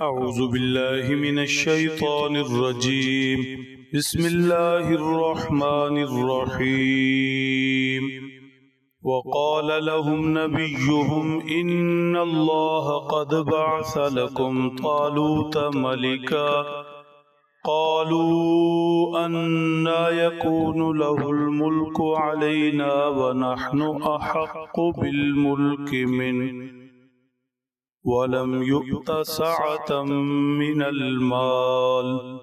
أعوذ بالله من الشيطان الرجيم. بسم الله الرحمن الرحيم. وقال لهم نبيهم إن الله قد بعث لكم طالوت ملكا. قالوا أنا يكون له الملك علينا ونحن أحق بالملك منه. ولم يؤت سعة من المال.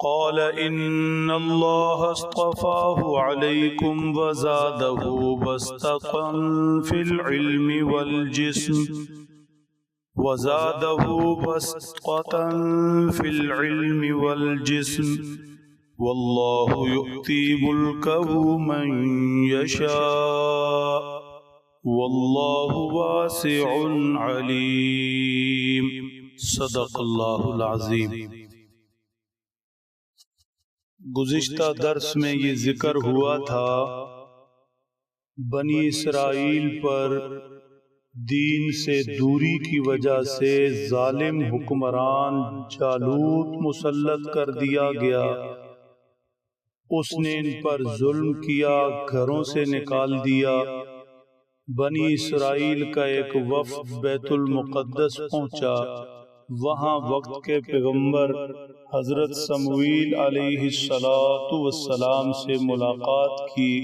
قال إن الله اصطفاه عليكم وزاده بسطة في العلم والجسم. وزاده بسطة في العلم والجسم. والله يؤتي ملكه من يشاء. واللہ واسع علیم. صدق اللہ العظیم. گزشتہ درس میں یہ ذکر ہوا تھا، بنی اسرائیل پر دین سے دوری کی وجہ سے ظالم حکمران جالوت مسلط کر دیا گیا۔ اس نے ان پر ظلم کیا، گھروں سے نکال دیا۔ بنی اسرائیل کا ایک وفد بیت المقدس پہنچا۔ وہاں وقت کے پیغمبر حضرت سمویل علیہ السلام سے ملاقات کی،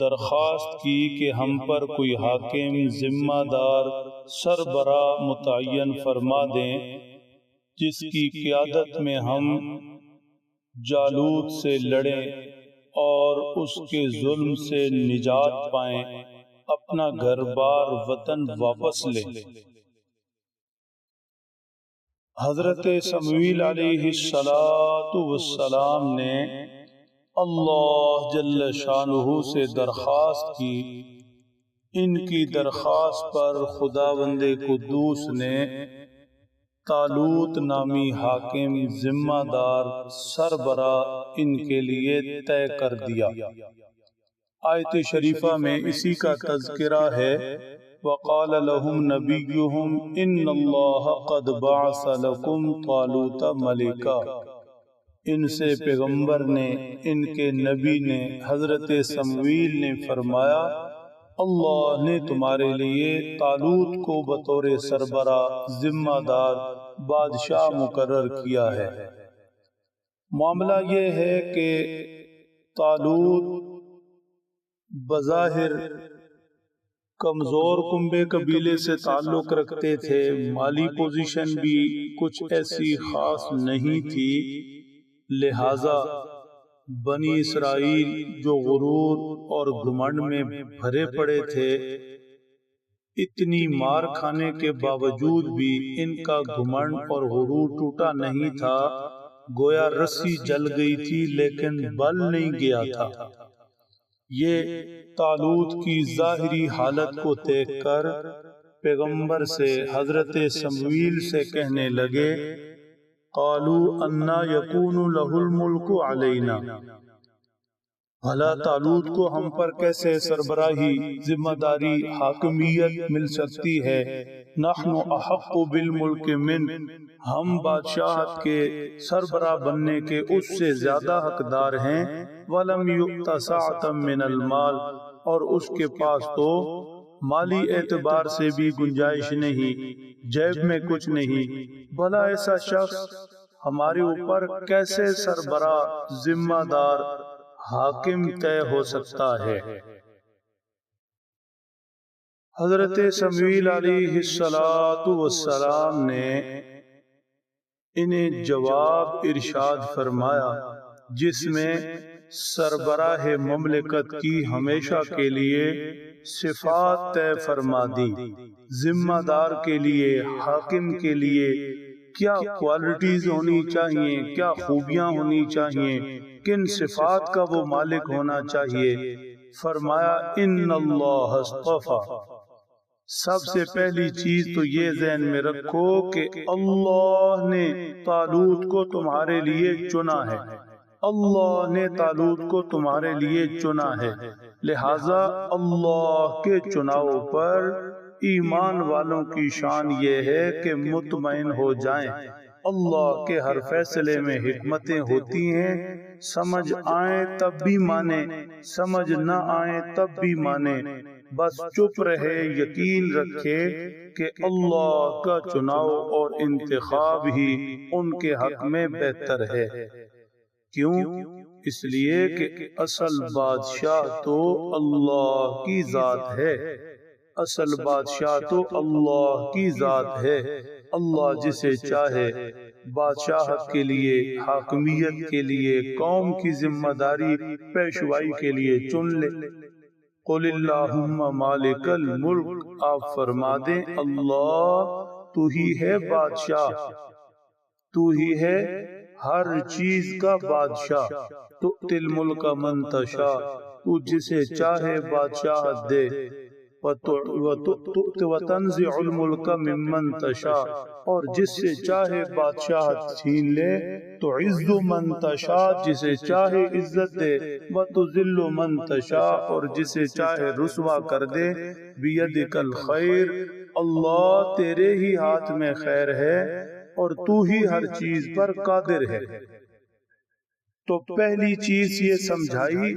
درخواست کی کہ ہم پر کوئی حاکم، ذمہ دار، سربراہ متعین فرما دیں، جس کی قیادت میں ہم جالوت سے لڑیں اور اس کے ظلم سے نجات پائیں۔ اپنا گھر بار وطن واپس لے۔ حضرت سمویل علیہ السلام نے اللہ جل شانہ سے درخواست کی۔ ان کی درخواست پر خدا بندے قدوس نے تالوت نامی حاکم ذمہ دار سربراہ ان کے لیے طے کر دیا۔ آیت شریفہ میں اسی کا تذکرہ ہے وقال لهم نبيهم ان الله قد بعث لكم طالوت ملکا ان سے پیغمبر نے ان کے نبی نے حضرت سمویل نے فرمایا اللہ نے تمہارے لیے تالوت کو بطور سربراہ ذمہ دار بادشاہ مقرر کیا ہے۔ معاملہ یہ ہے کہ تالوت بظاہر کمزور کنبے قبیلے سے تعلق رکھتے تھے، مالی پوزیشن بھی کچھ ایسی خاص نہیں تھی۔ لہذا بنی اسرائیل جو غرور اور گمنڈ میں بھرے پڑے تھے، اتنی مار کھانے کے باوجود بھی ان کا گھمنڈ اور غرور ٹوٹا نہیں تھا۔ گویا رسی جل گئی تھی، لیکن بل نہیں گیا تھا۔ یہ تالوت کی ظاہری حالت کو دیکھ کر پیغمبر سے حضرت سمویل سے کہنے لگے قالو انا یقون له الملک علینا۔ بھلا تالوت کو ہم پر کیسے سربراہی ذمہ داری حاکمیت مل سکتی ہے؟ نحن احق بالملک من۔ ہم بادشاہت کے سربراہ بننے کے اس سے زیادہ حقدار ہیں۔ ولم یؤت ساعتا من المال۔ اور اس کے پاس تو مالی اعتبار سے بھی گنجائش نہیں۔ جیب میں کچھ نہیں۔ بھلا ایسا شخص ہمارے اوپر کیسے سربراہ ذمہ دار حاکم طے ہو سکتا ہے۔ حضرت سمیل علیہ السلام نے انہیں جواب ارشاد فرمایا، جس میں سربراہ مملکت کی ہمیشہ کے لیے صفات طے فرما دی۔ ذمہ دار کے لیے، حاکم کے لیے کیا کوالٹیز ہونی چاہیے کیا خوبیاں ہونی چاہیے کن صفات کا وہ مالک ہونا چاہیے؟ فرمایا، ان اللہ سب سے پہلی چیز تو یہ ذہن میں رکھو کہ اللہ نے تالوت کو تمہارے لیے چنا ہے۔ اللہ نے تالوت کو تمہارے لیے چنا ہے۔ لہذا اللہ کے چناؤ پر ایمان والوں کی شان یہ ہے کہ مطمئن ہو جائیں۔ اللہ کے ہر فیصلے میں حکمتیں ہوتی ہیں۔ سمجھ آئیں تب بھی مانے سمجھ نہ آئیں تب بھی مانے بس چپ رہے یقین رکھے کہ اللہ کا چناؤ اور انتخاب ہی ان کے حق میں بہتر ہے۔ کیوں؟ اس لیے کہ اصل بادشاہ تو اللہ کی ذات ہے۔ اصل بادشاہ تو اللہ کی ذات ہے۔ اللہ جسے چاہے بادشاہت کے لیے حاکمیت کے لیے قوم کی ذمہ داری پیشوائی کے لیے چن لے۔ قل اللہم مالک الملک۔ آپ فرما دیں اللہ تو ہی ہے بادشاہ۔ تو ہی ہے ہر چیز کا بادشاہ۔ تو تل ملک منتشا تو جسے چاہے بادشاہ دے۔ وَتَنزِعُ الْمُلْكَ مِمَّنْ تَشَا اور جس سے چاہے بادشاہ چھین لے تو عز من تشا جسے چاہے عزت دے وَتُزِلُّ مَن تشا اور جسے چاہے رسوا کر دے بِيَدِكَ الْخَيْرِ اللہ تیرے ہی ہاتھ میں خیر ہے، اور تو ہی ہر چیز پر قادر ہے۔ تو پہلی چیز یہ سمجھائی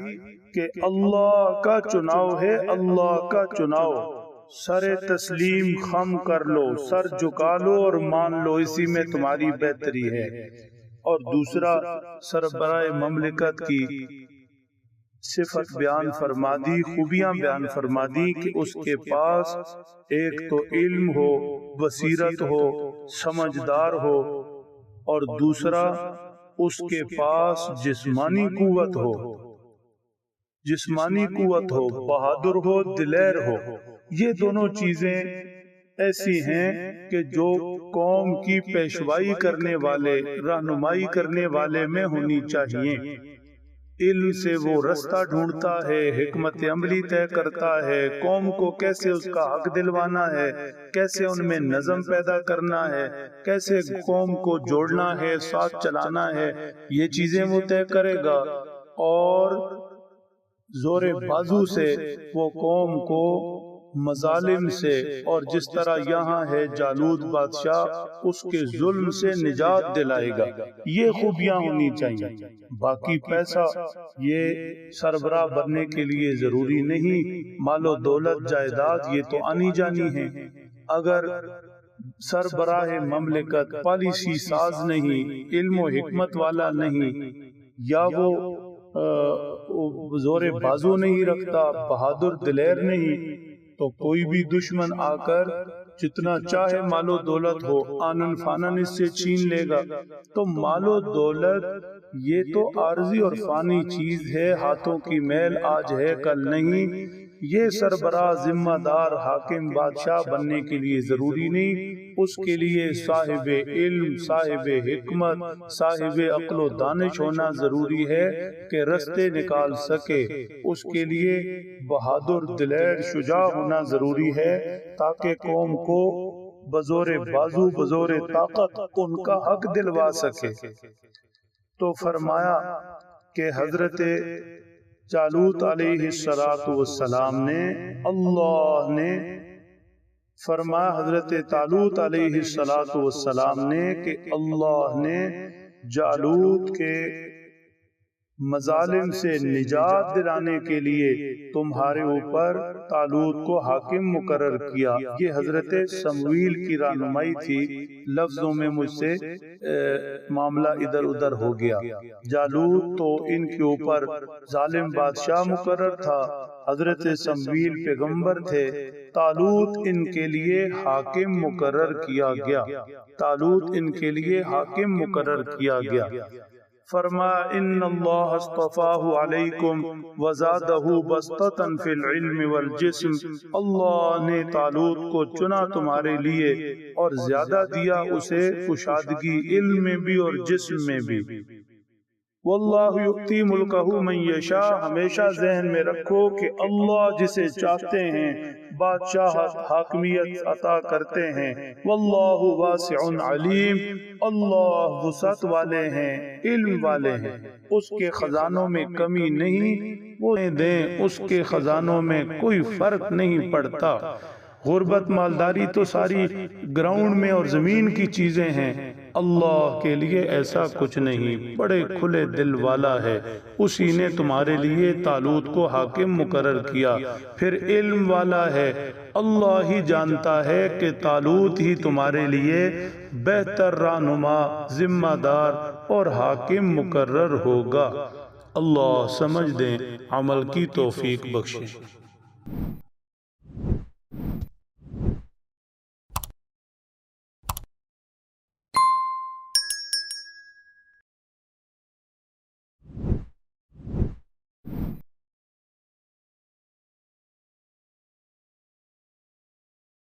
کہ اللہ کا چناؤ ہے، اللہ کا چناؤ۔ سر تسلیم خم کر لو، سر جھکا لو اور مان لو، اسی میں تمہاری بہتری ہے۔ اور دوسرا، سربراہ مملکت کی صفت بیان فرما دی، خوبیاں بیان فرما دی کہ اس کے پاس ایک تو علم ہو، بصیرت ہو، سمجھدار ہو۔ اور دوسرا، اس کے پاس جسمانی قوت ہو۔ جسمانی قوت ہو بہادر ہو دلیر ہو یہ دونوں چیزیں ایسی ہیں کہ جو قوم کی پیشوائی کرنے والے رہنمائی کرنے والے میں ہونی چاہیے۔ علم سے وہ رستہ ڈھونڈتا ہے حکمت عملی طے کرتا ہے قوم کو کیسے اس کا حق دلوانا ہے کیسے ان میں نظم پیدا کرنا ہے کیسے قوم کو جوڑنا ہے ساتھ چلانا ہے یہ چیزیں وہ طے کرے گا۔ اور زور بازو سے وہ قوم کو مظالم سے اور جس طرح یہاں ہے جالود بادشاہ اس کے ظلم سے نجات دلائے گا۔ یہ خوبیاں ہونی چاہیے۔ باقی پیسہ یہ سربراہ بننے کے لیے ضروری نہیں۔ مال و دولت جائیداد یہ تو آنی جانی ہے اگر سربراہ مملکت پالیسی ساز نہیں علم و حکمت والا نہیں۔ یا وہ زور بازو نہیں رکھتا، بہادر دلیر نہیں۔ تو کوئی بھی دشمن آ کر جتنا چاہے مال و دولت ہو، آنن فانن اس سے چھین لے گا۔ تو مال و دولت، یہ تو عارضی اور فانی چیز ہے، ہاتھوں کی میل آج ہے، کل نہیں۔ یہ سربراہ ذمہ دار حاکم بادشاہ بننے کے لیے ضروری نہیں، اس کے لیے صاحب علم، صاحب حکمت، صاحب عقل و دانش ہونا ضروری ہے کہ رستے نکال سکے۔ اس کے لیے بہادر دلیر شجاع ہونا ضروری ہے تاکہ قوم کو بزور بازو، بزور طاقت ان کا حق دلوا سکے۔ تو فرمایا کہ حضرت جالوت علیہ السلام نے اللہ نے فرمایا حضرت تالوت علیہ السلام نے کہ اللہ نے جالوت کے مظالم سے نجات دلانے کے لیے تمہارے اوپر تالوت کو حاکم مقرر کیا۔ یہ حضرت سمویل کی رہنمائی تھی۔ لفظوں میں مجھ سے معاملہ ادھر ادھر ہو گیا۔ جالوت تو ان کے اوپر ظالم بادشاہ مقرر تھا۔ حضرت سمویل پیغمبر تھے۔ تالوت ان کے لیے حاکم مقرر کیا گیا۔ تالوت ان کے لیے حاکم مقرر کیا گیا۔ فرما ان اللہ اصطفاہ علیکم وزادہ بسطتا فی العلم والجسم. اللہ نے تعلق کو چنا تمہارے لیے اور زیادہ دیا اسے کشادگی علم میں بھی اور جسم میں بھی۔ واللہ یقتی ملکہ من یشا ہمیشہ ذہن میں رکھو کہ اللہ جسے چاہتے ہیں بادشاہت حاکمیت عطا کرتے ہیں۔ واللہ واسع علیم، اللہ وسعت والے ہیں، علم والے ہیں۔ اس کے خزانوں میں کمی نہیں، وہ دیں، اس کے خزانوں میں کوئی فرق نہیں پڑتا۔ غربت مالداری تو ساری گراؤنڈ میں اور زمین کی چیزیں ہیں۔ اللہ کے لیے ایسا کچھ نہیں، بڑے کھلے دل والا ہے۔ اسی نے تمہارے لیے تالوت کو حاکم مقرر کیا۔ پھر علم والا ہے۔ اللہ ہی جانتا ہے کہ تالوت ہی تمہارے لیے بہتر رہنما ذمہ دار اور حاکم مقرر ہوگا۔ اللہ سمجھ دیں، عمل کی توفیق بخشیں